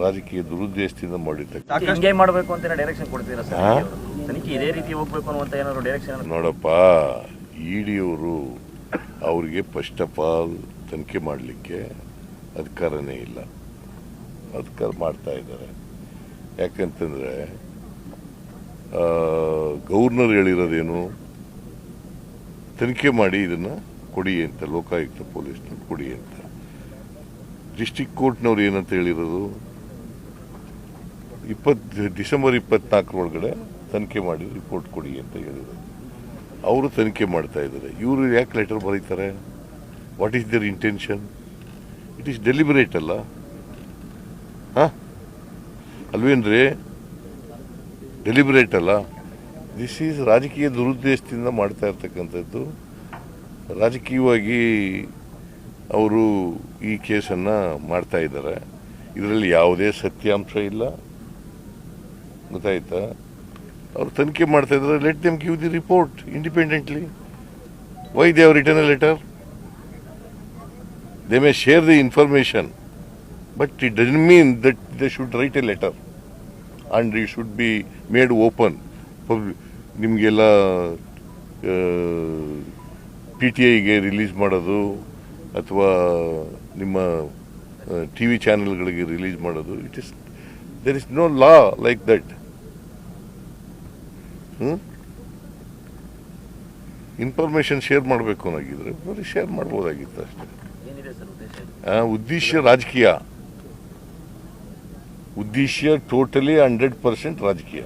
ರಾಜಕೀಯ ದುರುದ್ದೇಶದಿಂದ ಹಿಂಗೆ ಮಾಡಬೇಕು ಅಂತ ಡೈರೆಕ್ಷನ್ ಕೊಡ್ತೀರಾ ಸರ್? ಹಾ? ತನಿಖೆ ಇದೇ ರೀತಿ ಹೋಗ್ಬೇಕು ಅನ್ನುವಂತ ಏನಾದ್ರು ಡೈರೆಕ್ಷನ್ ನೋಡಪ್ಪ ಇಡಿಯವರು ಅವ್ರಿಗೆ ಫಸ್ಟ್ ಆಫ್ ಆಲ್ ತನಿಖೆ ಮಾಡಲಿಕ್ಕೆ ಅಧಿಕಾರನೇ ಇಲ್ಲ. ಅಧಿಕಾರ ಮಾಡ್ತಾ ಇದ್ದಾರೆ. ಯಾಕಂತಂದ್ರೆ ಗವರ್ನರ್ ಹೇಳಿರೋದೇನು? ತನಿಖೆ ಮಾಡಿ ಇದನ್ನ ಕೊಡಿ ಅಂತ ಲೋಕಾಯುಕ್ತ ಪೊಲೀಸ್ನ ಕೊಡಿ ಅಂತ. ಡಿಸ್ಟಿಕ್ ಕೋರ್ಟ್ನವ್ರು ಏನಂತ ಹೇಳಿರೋದು? ಇಪ್ಪತ್ತು ಡಿಸೆಂಬರ್ ಇಪ್ಪತ್ನಾಲ್ಕರೊಳಗಡೆ ತನಿಖೆ ಮಾಡಿ ರಿಪೋರ್ಟ್ ಕೊಡಿ ಅಂತ ಹೇಳಿದರು. ಅವರು ತನಿಖೆ ಮಾಡ್ತಾ ಇದ್ದಾರೆ. ಇವರು ಯಾಕೆ ಲೆಟರ್ ಬರೀತಾರೆ? What is their intention it is deliberate ಅಲ್ಲ? ಹಾಂ? ಅಲ್ವೇನ್ರಿ ಡೆಲಿಬರೇಟ್ ಅಲ್ಲ? ದಿಸ್ ಈಸ್ ರಾಜಕೀಯ ದುರುದ್ದೇಶದಿಂದ ಮಾಡ್ತಾ ಇರ್ತಕ್ಕಂಥದ್ದು. ರಾಜಕೀಯವಾಗಿ ಅವರು ಈ ಕೇಸನ್ನು ಮಾಡ್ತಾ ಇದ್ದಾರೆ. ಇದರಲ್ಲಿ ಯಾವುದೇ ಸತ್ಯಾಂಶ ಇಲ್ಲ. ಗೊತ್ತಾಯ್ತಾ? ಅವ್ರು ತನಿಖೆ ಮಾಡ್ತಾ ಇದ್ದಾರೆ let them give the report independently why they have return a letter they may share the information but it doesn't mean that they should write a letter and it should be made open ನಿಮಗೆಲ್ಲ P T ಐಗೆ release ಮಾಡೋದು, ಅಥವಾ ನಿಮ್ಮ T V ಚಾನೆಲ್ಗಳಿಗೆ release ಮಾಡೋದು it is there is no law like that information share ಮಾಡಬೇಕು ಅನ್ನೋಗಿದ್ರೆ ಬರೀ ಶೇರ್ ಮಾಡ್ಬೋದಾಗಿತ್ತು ಅಷ್ಟೇ. ಉದ್ದೇಶ? ರಾಜಕೀಯ. ಉದ್ದೇಶ ಟೋಟಲಿ ಹಂಡ್ರೆಡ್ ಪರ್ಸೆಂಟ್ ರಾಜಕೀಯ.